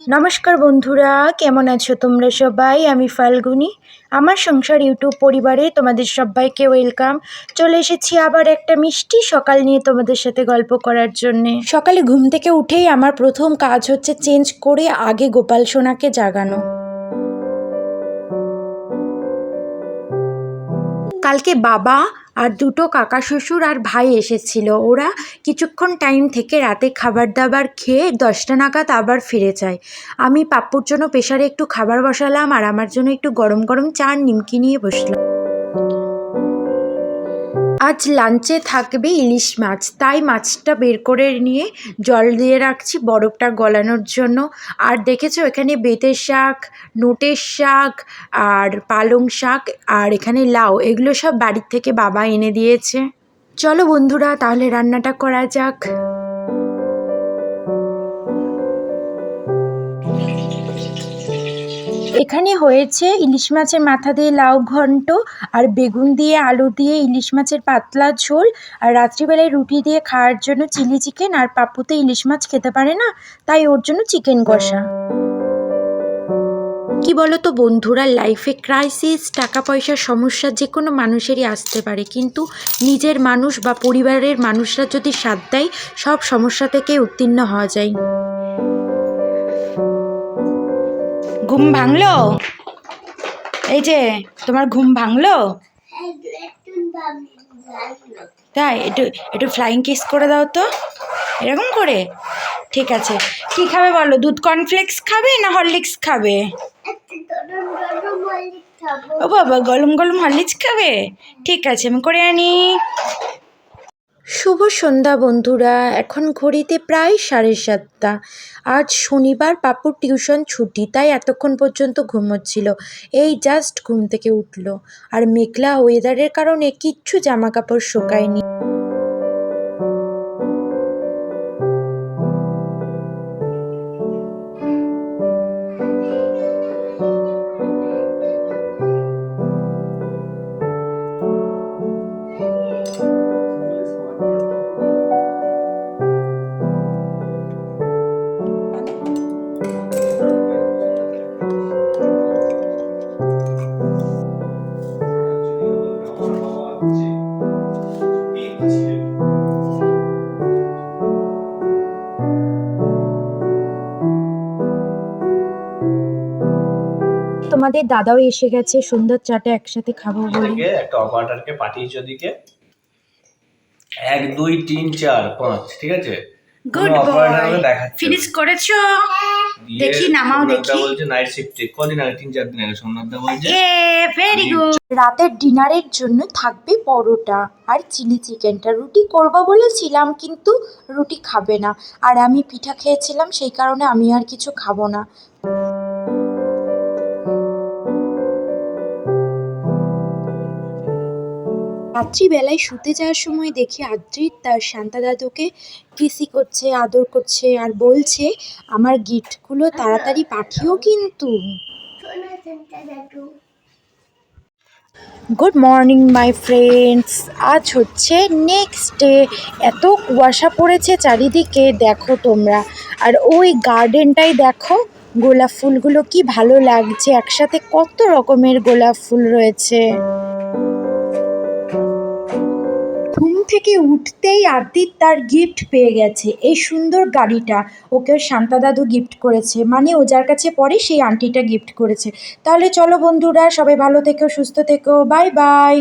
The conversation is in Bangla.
নমস্কার বন্ধুরা, কেমন আছো তোমরা সবাই? আমি ফাল্গুনি। আমার সংসার ইউটিউব পরিবারে তোমাদের সবাইকে ওয়েলকাম। চলে এসেছি আবার একটা মিষ্টি সকাল নিয়ে তোমাদের সাথে গল্প করার জন্যে। সকালে ঘুম থেকে উঠেই আমার প্রথম কাজ হচ্ছে চেঞ্জ করে আগে গোপাল সোনাকে জাগানো। কালকে বাবা আর দুটো কাকা শ্বশুর আর ভাই এসেছিল। ওরা কিছুক্ষণ টাইম থেকে রাতে খাবার দাবার খেয়ে দশটা নাগাদ আবার ফিরে যায়। আমি পাপ্পুর জন্য প্রেশারে একটু খাবার বসালাম আর আমার জন্য একটু গরম গরম চা নিমকি নিয়ে বসলাম। আজ লাঞ্চে থাকবে ইলিশ মাছ। তাই মাছটা বের করে নিয়ে জল দিয়ে রাখছি বরফটা গলানোর জন্য। আর দেখেছ, এখানে বেতের শাক, নোটের শাক, আর পালং শাক, আর এখানে লাউ। এগুলো সব বাড়ির থেকে বাবা এনে দিয়েছে। চলো বন্ধুরা, তাহলে রান্নাটা করা যাক। এখানে হয়েছে ইলিশ মাছের মাথা দিয়ে লাউ ঘন্ট আর বেগুন দিয়ে আলু দিয়ে ইলিশ মাছের পাতলা ঝোল। আর রাত্রিবেলায় রুটি দিয়ে খাওয়ার জন্য চিলি চিকেন আর পাপুতে ইলিশ মাছ খেতে পারে না, তাই ওর জন্য চিকেন কষা। কি বলতো বন্ধুরা লাইফে ক্রাইসিস টাকা পয়সার সমস্যা যে কোনো মানুষেরই আসতে পারে, কিন্তু নিজের মানুষ বা পরিবারের মানুষরা যদি সাথ দেয়, সব সমস্যা থেকে উত্তীর্ণ হওয়া যায়। ঘুম ভাঙলো? এই যে, তোমার ঘুম ভাঙলো? তাই, একটু একটু ফ্লাইং কিস করে দাও তো। এরকম করে? ঠিক আছে। কি খাবে বলো? দুধ কর্নফ্লেক্স খাবে না হরলিক্স খাবে? ও বাবা, গরম গরম হরলিক্স খাবে? ঠিক আছে, আমি করে আনি। শুভ সন্ধ্যা বন্ধুরা, এখন ঘড়িতে প্রায় সাড়ে সাতটা। আজ শনিবার পাপুর টিউশন ছুটি, তাই এতক্ষণ পর্যন্ত ঘুমোচ্ছিল এই জাস্ট ঘুম থেকে উঠল। আর মেঘলা ওয়েদারের কারণে কিচ্ছু জামা কাপড় শোকায়নি। তোমাদের দাদাও এসে গেছে সুন্দর চাটা একসাথে খাব বলে। একটা অপারেটরকে পাঠিয়েছি ওদিকে। এক দুই তিন চার পাঁচ ঠিক আছে? গুড বয় ফিনিশ করেছ? দেখি, নামাও দেখি। বলছে নাইট শিফটে কদিন আগে? তিন চার দিন আগে সোমনাথদা বলছে। এ ভেরি গুড রাতের ডিনারের জন্য থাকবে পরোটা আর চিলি চিকেনটা। রুটি করব বলেছিলাম কিন্তু রুটি খাবে না। আর আমি পিঠা খেয়েছিলাম সেই কারণে আমি আর কিছু খাব না। রাত্রিবেলায় শুতে যাওয়ার সময় দেখি আদ্রিত তার শান্তা দাদুকে কিসি করছে, আদর করছে আর বলছে, আমার গিফটগুলো তাড়াতাড়ি পাঠিও কিন্তু। গুড মর্নিং মাই ফ্রেন্ডস আজ হচ্ছে নেক্সট ডে এত কুয়াশা পড়েছে চারিদিকে, দেখো তোমরা। আর ওই গার্ডেনটাই দেখো, গোলাপ ফুলগুলো কি ভালো লাগছে। একসাথে কত রকমের গোলাপ ফুল রয়েছে। থেকে উঠতেই আদিত তার গিফট পেয়ে গেছে। এই সুন্দর গাড়িটা ওকে শান্তা দাদু গিফট করেছে। মানে ও যার কাছে পড়ে সেই আন্টিটা গিফট করেছে। তাহলে চলো বন্ধুরা, সবাই ভালো থেকো, সুস্থ থেকো। Bye bye.